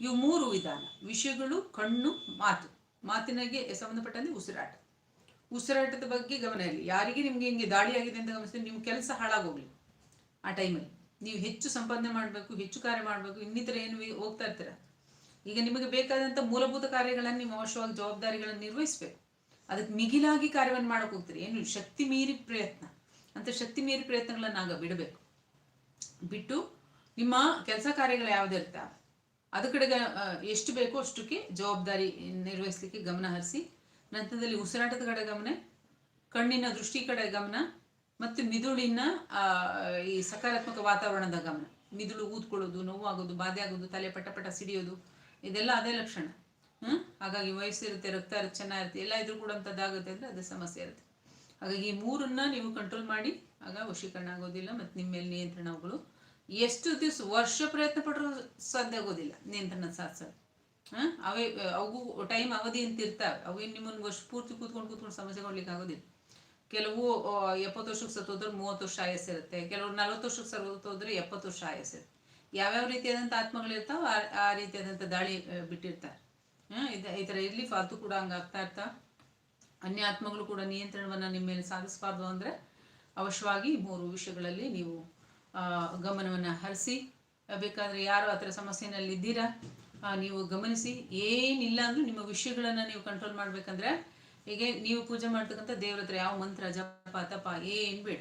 ಇವು ಮೂರು ವಿಧಾನ. ವಿಷಯಗಳು, ಕಣ್ಣು, ಮಾತು. ಮಾತಿನಗೆ ಸಂಬಂಧಪಟ್ಟಂತೆ ಉಸಿರಾಟ. ಉಸಿರಾಟದ ಬಗ್ಗೆ ಗಮನ ಇರಲಿ. ಯಾರಿಗೆ ನಿಮ್ಗೆ ಹಿಂಗೆ ದಾಳಿ ಆಗಿದೆ ಅಂತ ಗಮನಿಸಿದ್ರೆ ನಿಮ್ಮ ಕೆಲಸ ಹಾಳಾಗೋಗ್ಲಿ ಆ ಟೈಮಲ್ಲಿ ನೀವು ಹೆಚ್ಚು ಸಂಪಾದನೆ ಮಾಡಬೇಕು, ಹೆಚ್ಚು ಕಾರ್ಯ ಮಾಡಬೇಕು, ಇನ್ನಿತರ ಏನು ಹೋಗ್ತಾ ಇರ್ತೀರ? ಈಗ ನಿಮಗೆ ಬೇಕಾದಂಥ ಮೂಲಭೂತ ಕಾರ್ಯಗಳನ್ನು ನೀವು ಅವಶ್ಯವಾಗಿ ಜವಾಬ್ದಾರಿಗಳನ್ನು ನಿರ್ವಹಿಸಬೇಕು. ಅದಕ್ಕೆ ಮಿಗಿಲಾಗಿ ಕಾರ್ಯವನ್ನು ಮಾಡಕ್ಕೆ ಹೋಗ್ತೀರಿ. ಏನು ಶಕ್ತಿ ಮೀರಿ ಪ್ರಯತ್ನ. ಅಂತ ಶಕ್ತಿ ಮೀರಿ ಪ್ರಯತ್ನಗಳನ್ನ ಆಗ ಬಿಡಬೇಕು. ಬಿಟ್ಟು ನಿಮ್ಮ ಕೆಲಸ ಕಾರ್ಯಗಳು ಯಾವುದಿರ್ತಾವೆ ಅದ ಕಡೆಗೆ ಎಷ್ಟು ಬೇಕೋ ಅಷ್ಟಕ್ಕೆ ಜವಾಬ್ದಾರಿ ನಿರ್ವಹಿಸಲಿಕ್ಕೆ ಗಮನ ಹರಿಸಿ ನಂತರದಲ್ಲಿ ಉಸಿರಾಟದ ಕಡೆ ಗಮನ, ಕಣ್ಣಿನ ದೃಷ್ಟಿ ಕಡೆ ಗಮನ, ಮತ್ತು ಮಿದುಳಿನ ಈ ಸಕಾರಾತ್ಮಕ ವಾತಾವರಣದ ಗಮನ. ಮಿದುಳು ಊದ್ಕೊಳ್ಳೋದು, ನೋವಾಗೋದು ಬಾಧೆ ಆಗೋದು ತಲೆ ಪಟ ಪಟ ಸಿಡಿಯೋದು, ಇದೆಲ್ಲ ಅದೇ ಲಕ್ಷಣ. ಹ್ಮ್? ಹಾಗಾಗಿ ವಯಸ್ಸಿರುತ್ತೆ, ರಕ್ತ ಇರುತ್ತೆ ಚೆನ್ನಾಗಿರುತ್ತೆ ಎಲ್ಲ ಇದ್ರೂ ಕೂಡ ಅಂತದ್ದಾಗುತ್ತೆ ಅಂದರೆ ಅದೇ ಸಮಸ್ಯೆ ಇರುತ್ತೆ. ಹಾಗಾಗಿ ಈ ಮೂರನ್ನ ನೀವು ಕಂಟ್ರೋಲ್ ಮಾಡಿ, ಆಗ ವಶೀಕರಣ ಆಗೋದಿಲ್ಲ ಮತ್ತು ನಿಮ್ಮ ಮೇಲೆ ನಿಯಂತ್ರಣಗಳು ಎಷ್ಟು ದಿವಸ, ವರ್ಷ ಪ್ರಯತ್ನ ಪಟ್ಟರೂ ಸಾಧ್ಯ ಆಗೋದಿಲ್ಲ, ನಿಯಂತ್ರಣ ಸಾಧಿಸೋದು. ಅವೇ, ಅವು ಟೈಮ್ ಅವಧಿ ಅಂತ ಇರ್ತಾವೆ. ಅವೇನು ನಿಮ್ಮನ್ನು ವರ್ಷ ಪೂರ್ತಿ ಕೂತ್ಕೊಂಡು ಕೂತ್ಕೊಂಡು ಸಮಸ್ಯೆ ಕೊಡ್ಲಿಕ್ಕೆ ಆಗೋದಿಲ್ಲ. ಕೆಲವು ಎಪ್ಪತ್ತು ವರ್ಷಕ್ಕೆ ಸತ್ತೋದ್ರೆ ಮೂವತ್ತು ವರ್ಷ ಆಯಸ್ಸಿರುತ್ತೆ ಕೆಲವರು ನಲವತ್ತು ವರ್ಷಕ್ಕೆ ಸತ್ತೋದ್ರೆ ಎಪ್ಪತ್ತು ವರ್ಷ ಆಯಸ್ಸಿರುತ್ತೆ ಯಾವ್ಯಾವ ರೀತಿಯಾದಂಥ ಆತ್ಮಗಳಿರ್ತಾವೆ ಆ ಆ ರೀತಿಯಾದಂಥ ದಾಳಿ ಬಿಟ್ಟಿರ್ತಾರೆ. ಹಾಂ? ಈ ಥರ ಇರಲಿ, ಫಾಲ್ತು ಕೂಡ ಹಂಗೆ ಆಗ್ತಾ ಇರ್ತಾ. ಅನ್ಯ ಆತ್ಮಗಳು ಕೂಡ ನಿಯಂತ್ರಣವನ್ನು ನಿಮ್ಮ ಮೇಲೆ ಸಾಧಿಸಬಾರ್ದು ಅಂದರೆ ಅವಶ್ಯವಾಗಿ ಮೂರು ವಿಷಯಗಳಲ್ಲಿ ನೀವು ಗಮನವನ್ನು ಹರಿಸಿ. ಬೇಕಾದರೆ ಯಾರು ಆ ಥರ ಸಮಸ್ಯೆನಲ್ಲಿ ಇದ್ದೀರಾ ನೀವು ಗಮನಿಸಿ, ಏನಿಲ್ಲ ಅಂದ್ರೂ ನಿಮ್ಮ ವಿಷಯಗಳನ್ನು ನೀವು ಕಂಟ್ರೋಲ್ ಮಾಡ್ಬೇಕಂದ್ರೆ, ಹೀಗೆ ನೀವು ಪೂಜೆ ಮಾಡ್ತಕ್ಕಂಥ ದೇವ್ರ ಹತ್ರ ಯಾವ ಮಂತ್ರ, ಜಪ, ತಪ, ಏನು ಬೇಡ.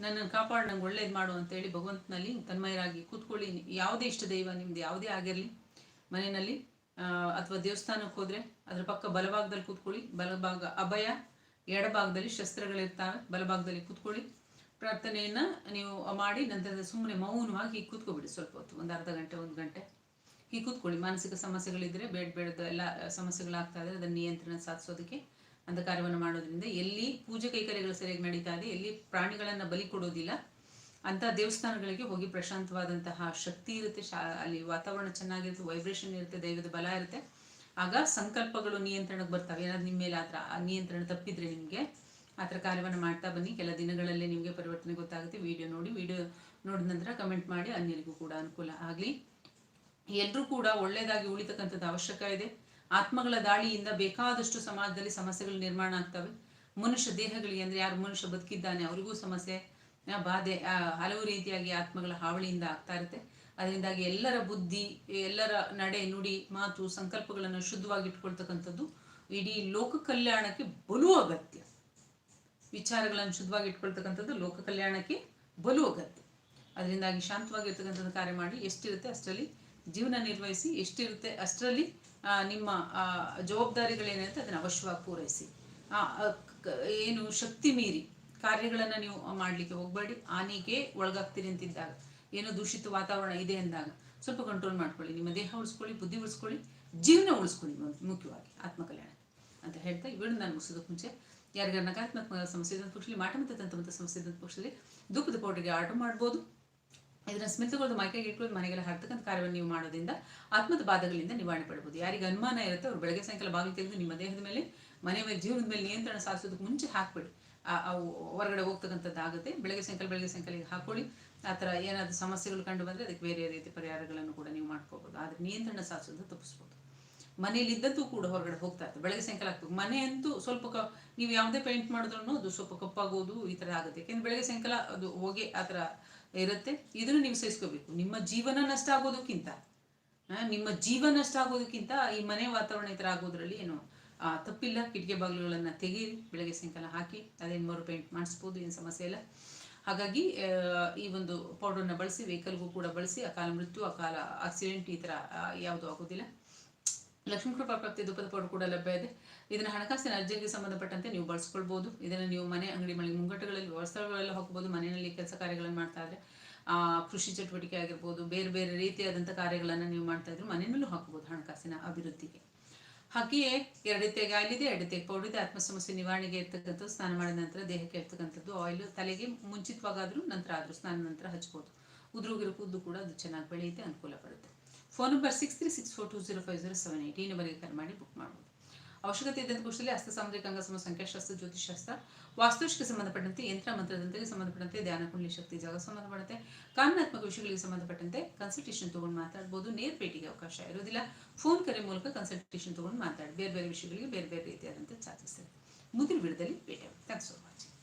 ನನ್ನನ್ನು ಕಾಪಾಡು, ನಂಗೆ ಒಳ್ಳೇದು ಮಾಡು ಅಂತೇಳಿ ಭಗವಂತನಲ್ಲಿ ತನ್ಮಯರಾಗಿ ಕೂತ್ಕೊಳ್ಳಿ. ಯಾವುದೇ ಇಷ್ಟ ದೈವ ನಿಮ್ದು, ಯಾವುದೇ ಆಗಿರಲಿ, ಮನೆಯಲ್ಲಿ ಅಥವಾ ದೇವಸ್ಥಾನಕ್ಕೆ ಹೋದ್ರೆ, ಅದ್ರ ಪಕ್ಕ ಬಲಭಾಗದಲ್ಲಿ ಕೂತ್ಕೊಳ್ಳಿ. ಬಲಭಾಗ ಅಭಯ, ಎಡಭಾಗದಲ್ಲಿ ಶಸ್ತ್ರಗಳಿರ್ತಾವೆ, ಬಲಭಾಗದಲ್ಲಿ ಕೂತ್ಕೊಳ್ಳಿ. ಪ್ರಾರ್ಥನೆಯನ್ನ ನೀವು ಮಾಡಿ ನಂತರ ಸುಮ್ಮನೆ ಮೌನವಾಗಿ ಕೂತ್ಕೊಬಿಡಿ. ಸ್ವಲ್ಪ ಹೊತ್ತು, ಒಂದು ಅರ್ಧ ಗಂಟೆ, ಒಂದು ಗಂಟೆ. ಹೀಗೆ ಕೂತ್ಕೊಳ್ಳಿ. ಮಾನಸಿಕ ಸಮಸ್ಯೆಗಳಿದ್ರೆ ಬೇಡ ಬೇಡದ ಎಲ್ಲ ಸಮಸ್ಯೆಗಳಾಗ್ತಾ ಇದ್ರೆ ಅದನ್ನು ನಿಯಂತ್ರಣ ಸಾಧಿಸೋದಕ್ಕೆ ಅಂತ ಕಾರ್ಯವನ್ನು ಮಾಡೋದ್ರಿಂದ ಎಲ್ಲಿ ಪೂಜೆ ಕೈಕರ್ಯಗಳು ಸರಿಯಾಗಿ ನಡೀತಾ ಇದೆ, ಎಲ್ಲಿ ಪ್ರಾಣಿಗಳನ್ನು ಬಲಿ ಕೊಡೋದಿಲ್ಲ, ಅಂತ ದೇವಸ್ಥಾನಗಳಿಗೆ ಹೋಗಿ ಪ್ರಶಾಂತವಾದಂತಹ ಶಕ್ತಿ ಇರುತ್ತೆ. ಶಾ, ಅಲ್ಲಿ ವಾತಾವರಣ ಚೆನ್ನಾಗಿರುತ್ತೆ ವೈಬ್ರೇಷನ್ ಇರುತ್ತೆ, ದೈವದ ಬಲ ಇರುತ್ತೆ. ಆಗ ಸಂಕಲ್ಪಗಳು ನಿಯಂತ್ರಣಕ್ಕೆ ಬರ್ತವೆ. ಏನಾದ್ರು ನಿಮ್ಮ ಮೇಲೆ ಆ ಥರ ನಿಯಂತ್ರಣ ತಪ್ಪಿದ್ರೆ ನಿಮಗೆ ಆ ಥರ ಕಾರ್ಯವನ್ನು ಮಾಡ್ತಾ ಬನ್ನಿ. ಕೆಲ ದಿನಗಳಲ್ಲೇ ನಿಮಗೆ ಪರಿವರ್ತನೆ ಗೊತ್ತಾಗುತ್ತೆ. ವಿಡಿಯೋ ನೋಡಿ, ವಿಡಿಯೋ ನೋಡಿದ ನಂತರ ಕಮೆಂಟ್ ಮಾಡಿ, ಅನ್ಯರಿಗೂ ಕೂಡ ಅನುಕೂಲ ಆಗಲಿ. ಎಲ್ಲರೂ ಕೂಡ ಒಳ್ಳೆಯದಾಗಿ ಉಳಿತಕ್ಕಂಥದ್ದು ಅವಶ್ಯಕ ಇದೆ. ಆತ್ಮಗಳ ದಾಳಿಯಿಂದ ಬೇಕಾದಷ್ಟು ಸಮಾಜದಲ್ಲಿ ಸಮಸ್ಯೆಗಳು ನಿರ್ಮಾಣ ಆಗ್ತವೆ. ಮನುಷ್ಯ ದೇಹಗಳಿಗೆ ಅಂದರೆ ಯಾರು ಮನುಷ್ಯ ಬದುಕಿದ್ದಾನೆ ಅವರಿಗೂ ಸಮಸ್ಯೆ ಬಾಧೆ ಹಲವು ರೀತಿಯಾಗಿ ಆತ್ಮಗಳ ಹಾವಳಿಯಿಂದ ಆಗ್ತಾ ಇರುತ್ತೆ. ಅದರಿಂದಾಗಿ ಎಲ್ಲರ ಬುದ್ಧಿ, ಎಲ್ಲರ ನಡೆ, ನುಡಿ, ಮಾತು, ಸಂಕಲ್ಪಗಳನ್ನು ಶುದ್ಧವಾಗಿ ಇಟ್ಕೊಳ್ತಕ್ಕಂಥದ್ದು ಇಡೀ ಲೋಕ ಕಲ್ಯಾಣಕ್ಕೆ ಬಲು ಅಗತ್ಯ. ವಿಚಾರಗಳನ್ನು ಶುದ್ಧವಾಗಿ ಇಟ್ಕೊಳ್ತಕ್ಕಂಥದ್ದು ಲೋಕ ಕಲ್ಯಾಣಕ್ಕೆ ಬಲು ಅಗತ್ಯ. ಅದರಿಂದಾಗಿ ಶಾಂತವಾಗಿರ್ತಕ್ಕಂಥದ್ದು ಕಾರ್ಯ ಮಾಡಿ ಎಷ್ಟಿರುತ್ತೆ ಅಷ್ಟರಲ್ಲಿ ಜೀವನ ನಿರ್ವಹಿಸಿ ಎಷ್ಟಿರುತ್ತೆ ಅಷ್ಟರಲ್ಲಿ ನಿಮ್ಮ ಜವಾಬ್ದಾರಿಗಳೇನಿರುತ್ತೆ ಅದನ್ನು ಅವಶ್ಯವಾಗಿ ಪೂರೈಸಿ. ಏನು ಶಕ್ತಿ ಮೀರಿ ಕಾರ್ಯಗಳನ್ನು ನೀವು ಮಾಡಲಿಕ್ಕೆ ಹೋಗಬೇಡಿ. ಹಾನಿಗೆ ಒಳಗಾಗ್ತೀರಿ ಅಂತಿದ್ದಾಗ, ಏನೋ ದೂಷಿತ ವಾತಾವರಣ ಇದೆ ಅಂದಾಗ ಸ್ವಲ್ಪ ಕಂಟ್ರೋಲ್ ಮಾಡ್ಕೊಳ್ಳಿ. ನಿಮ್ಮ ದೇಹ ಉಳಿಸ್ಕೊಳ್ಳಿ, ಬುದ್ಧಿ ಉಳಿಸ್ಕೊಳ್ಳಿ, ಜೀವನ ಉಳಿಸ್ಕೊಳ್ಳಿ ಮುಖ್ಯವಾಗಿ ಆತ್ಮಕಲ್ಯಾಣ ಅಂತ ಹೇಳ್ತಾ ಇವಳು ನಾನು ಮುಗಿಸೋದಕ್ಕೆ ಮುಂಚೆ ಯಾರಿಗಾರ ನಕಾರಾತ್ಮಕ ಸಮಸ್ಯೆ ಪಕ್ಷದಲ್ಲಿ ಮಾಟ ಮತ್ತು ತಂತ್ರಮಂತ್ರ ಸಮಸ್ಯೆ ಇದ್ದಂಥ ಪಕ್ಷದಲ್ಲಿ ಧೂಪದ ಪೌಡರ್ಗೆ ಆರ್ಡರ್ ಮಾಡ್ಬೋದು. ಇದನ್ನ ಸ್ಮಿತಗಳದ್ದು ಮೈಕೈಗೆ ಇಟ್ಕೊಳ್ಳೋದು ಮನೆಗೆಲ್ಲ ಹಾಕ್ತಕ್ಕಂಥ ಕಾರ್ಯವನ್ನು ನೀವು ಮಾಡೋದ್ರಿಂದ ಆತ್ಮದ ಬಾಧಗಳಿಂದ ನಿವಾರಣೆ ಪಡಬಹುದು ಯಾರಿಗೆ ಅನುಮಾನ ಇರುತ್ತೆ, ಅವ್ರು ಬೆಳಗ್ಗೆ ಸಾಯಂಕಾಲ ಬಾಗಿಲು ತೆಗೆದು ನಿಮ್ಮ ದೇಹದ ಮೇಲೆ, ಮನೆ ಮೇಲೆ, ಜೀವನದ ಮೇಲೆ ನಿಯಂತ್ರಣ ಸಾಧಿಸೋದಕ್ಕೆ ಮುಂಚೆ ಹಾಕ್ಬಿಡಿ. ಹೊರಗಡೆ ಹೋಗ್ತಕ್ಕಂಥದ್ದು ಆಗುತ್ತೆ. ಬೆಳಗ್ಗೆ ಸಾಯಂಕಾಲ ಬೆಳಗ್ಗೆ ಸಾಯಂಕಾಲ ಹಾಕೊಳ್ಳಿ ಆ ಥರ ಏನಾದರೂ ಸಮಸ್ಯೆಗಳು ಕಂಡು ಬಂದರೆ ಅದಕ್ಕೆ ಬೇರೆ ರೀತಿ ಪರಿಹಾರಗಳನ್ನು ಕೂಡ ನೀವು ಮಾಡ್ಕೋಬೋದು. ಆದರೆ ನಿಯಂತ್ರಣ ಸಾಧಿಸೋದು ತಪ್ಪಿಸ್ಬೋದು. ಮನೇಲಿ ಇದ್ದಂತೂ ಕೂಡ ಹೊರಗಡೆ ಹೋಗ್ತಾ ಇರ್ತದೆ ಬೆಳಗ್ಗೆ ಸಾಯಂಕಾಲ ಆಗ್ತದೆ ಮನೆ ಅಂತೂ ಸ್ವಲ್ಪ ಕ, ನೀವು ಯಾವುದೇ ಪೇಂಟ್ ಮಾಡಿದ್ರು ಅದು ಸ್ವಲ್ಪ ಕಪ್ಪಾಗೋದು ಈ ಥರ ಆಗುತ್ತೆ. ಯಾಕೆಂದ್ರೆ ಬೆಳಗ್ಗೆ ಸಾಯಂಕಾಲ ಅದು ಹೋಗಿ ಆ ಥರ ಇರುತ್ತೆ. ಇದನ್ನು ನೀವು ಸಹಿಸ್ಕೋಬೇಕು ನಿಮ್ಮ ಜೀವನ ನಷ್ಟ ಆಗೋದಕ್ಕಿಂತ ನಿಮ್ಮ ಜೀವನ ನಷ್ಟ ಆಗೋದಕ್ಕಿಂತ ಈ ಮನೆ ವಾತಾವರಣ ಈ ಥರ ಆಗೋದ್ರಲ್ಲಿ ಏನು ತಪ್ಪಿಲ್ಲ. ಕಿಟಕಿ ಬಾಗಿಲುಗಳನ್ನು ತೆಗೀರಿ ಬೆಳಗ್ಗೆ ಸಾಯಂಕಾಲ ಹಾಕಿ, ಅದೇನು ಮರು ಪೇಂಟ್ ಮಾಡಿಸ್ಬೋದು, ಏನು ಸಮಸ್ಯೆ ಇಲ್ಲ. ಹಾಗಾಗಿ ಈ ಒಂದು ಪೌಡರ್ನ ಬಳಸಿ ವೆಹಿಕಲ್ಗೂ ಕೂಡ ಬಳಸಿ, ಅಕಾಲ ಮೃತ್ಯು, ಅಕಾಲ ಆಕ್ಸಿಡೆಂಟ್ ಈ ಥರ ಯಾವುದು ಆಗೋದಿಲ್ಲ. ಲಕ್ಷ್ಮೀ ಕೃಪಾ ಪ್ರಾಪ್ತಿ ಧೂಪದ ಪೌಡರ್ ಕೂಡ ಲಭ್ಯ ಇದೆ. ಇದನ್ನು ಹಣಕಾಸಿನ ಅರ್ಜಿಗೆ ಸಂಬಂಧಪಟ್ಟಂತೆ ನೀವು ಬಳಸ್ಕೊಳ್ಬೋದು. ಇದನ್ನು ನೀವು ಮನೆ ಅಂಗಡಿ ಮಳಿಗೆ ಮುಂಗಟ್ಟುಗಳಲ್ಲಿ ವ್ಯವಸ್ಥೆಗಳೆಲ್ಲ ಹಾಕ್ಬೋದು. ಮನೆಯಲ್ಲಿ ಕೆಲಸ ಕಾರ್ಯಗಳನ್ನು ಮಾಡ್ತಾ ಇದ್ರೆ ಆ, ಕೃಷಿ ಚಟುವಟಿಕೆ ಆಗಿರ್ಬೋದು ಬೇರೆ ಬೇರೆ ರೀತಿಯಾದಂಥ ಕಾರ್ಯಗಳನ್ನು ನೀವು ಮಾಡ್ತಾ ಇದ್ರೆ ಮನೆಯಲ್ಲೂ ಹಾಕ್ಬೋದು ಹಣಕಾಸಿನ ಅಭಿವೃದ್ಧಿಗೆ. ಹಾಗೆಯೇ ಎರಡು ರೀತಿಯಾಗಿ ಆಯಿಲ್ ಇದೆ ಎರಡು ರೀತಿಯಾಗಿ ಪೌಡರ್ ಇದೆ. ಆತ್ಮ ಸಮಸ್ಯೆ ನಿವಾರಣೆಗೆ ಇರ್ತಕ್ಕಂಥದ್ದು ಸ್ನಾನ ಮಾಡಿದ ನಂತರ ದೇಹಕ್ಕೆ ಇರ್ತಕ್ಕಂಥದ್ದು ಆಯಿಲ್ ತಲೆಗೆ ಮುಂಚಿತವಾಗಾದರೂ ನಂತರ ಆದರೂ ಸ್ನಾನ ನಂತರ ಹಚ್ಬೋದು. ಉದುರುಗಿರು ಕೂದಲು ಕೂಡ ಅದು ಚೆನ್ನಾಗಿ ಬೆಳೆಯುತ್ತೆ ಅನುಕೂಲ ಪಡುತ್ತೆ. Phone number six three six four two zero five zero seven eight ಈ ನಂಬರ್ಗೆ ಕರೆ ಮಾಡಿ ಬುಕ್ ಮಾಡ್ಬೋದು. ಅವಶ್ಯಕತೆ ಇದ್ದಂಥ ಕೋಶದಲ್ಲಿ ಹಸ್ತ ಅಂಗ ಸಮ ಸಂಖ್ಯಾಶಾಸ್ತ್ರ ಜ್ಯೋತಿಷಾಸ್ತ್ರ ವಾಸ್ತುಶಕ್ಕೆ ಸಂಬಂಧಪಟ್ಟಂತೆ ಯಂತ್ರ ಮಂತ್ರದಂತೆ ಸಂಬಂಧಪಟ್ಟಂತೆ ಧ್ಯಾನ, ಕುಂಡಲಿ ಶಕ್ತಿ, ಜಾಗ ಸಂಬಂಧಪಟ್ಟಂತೆ ಕಾನೂನಾತ್ಮಕ ವಿಷಯಗಳಿಗೆ ಸಂಬಂಧಪಟ್ಟಂತೆ ಕನ್ಸಲ್ಟೇಷನ್ ತೊಗೊಂಡು ಮಾತಾಡ್ಬೋದು. ನೇರ ಭೇಟಿಗೆ ಅವಕಾಶ ಇರೋದಿಲ್ಲ ಫೋನ್ ಕರೆ ಮೂಲಕ ಕನ್ಸಲ್ಟೇಷನ್ ತೊಗೊಂಡು ಮಾತಾಡಿ. ಬೇರೆ ಬೇರೆ ವಿಷಯಗಳಿಗೆ ಬೇರೆ ಬೇರೆ ರೀತಿಯಾದಂಥ ಚಾರ್ಜಸ್ ಮುಂದಿನ ವಿಡದಲ್ಲಿ ಭೇಟಿ ಥ್ಯಾಂಕ್ಸ್ ಫಾರ್ ವಾಚಿಂಗ್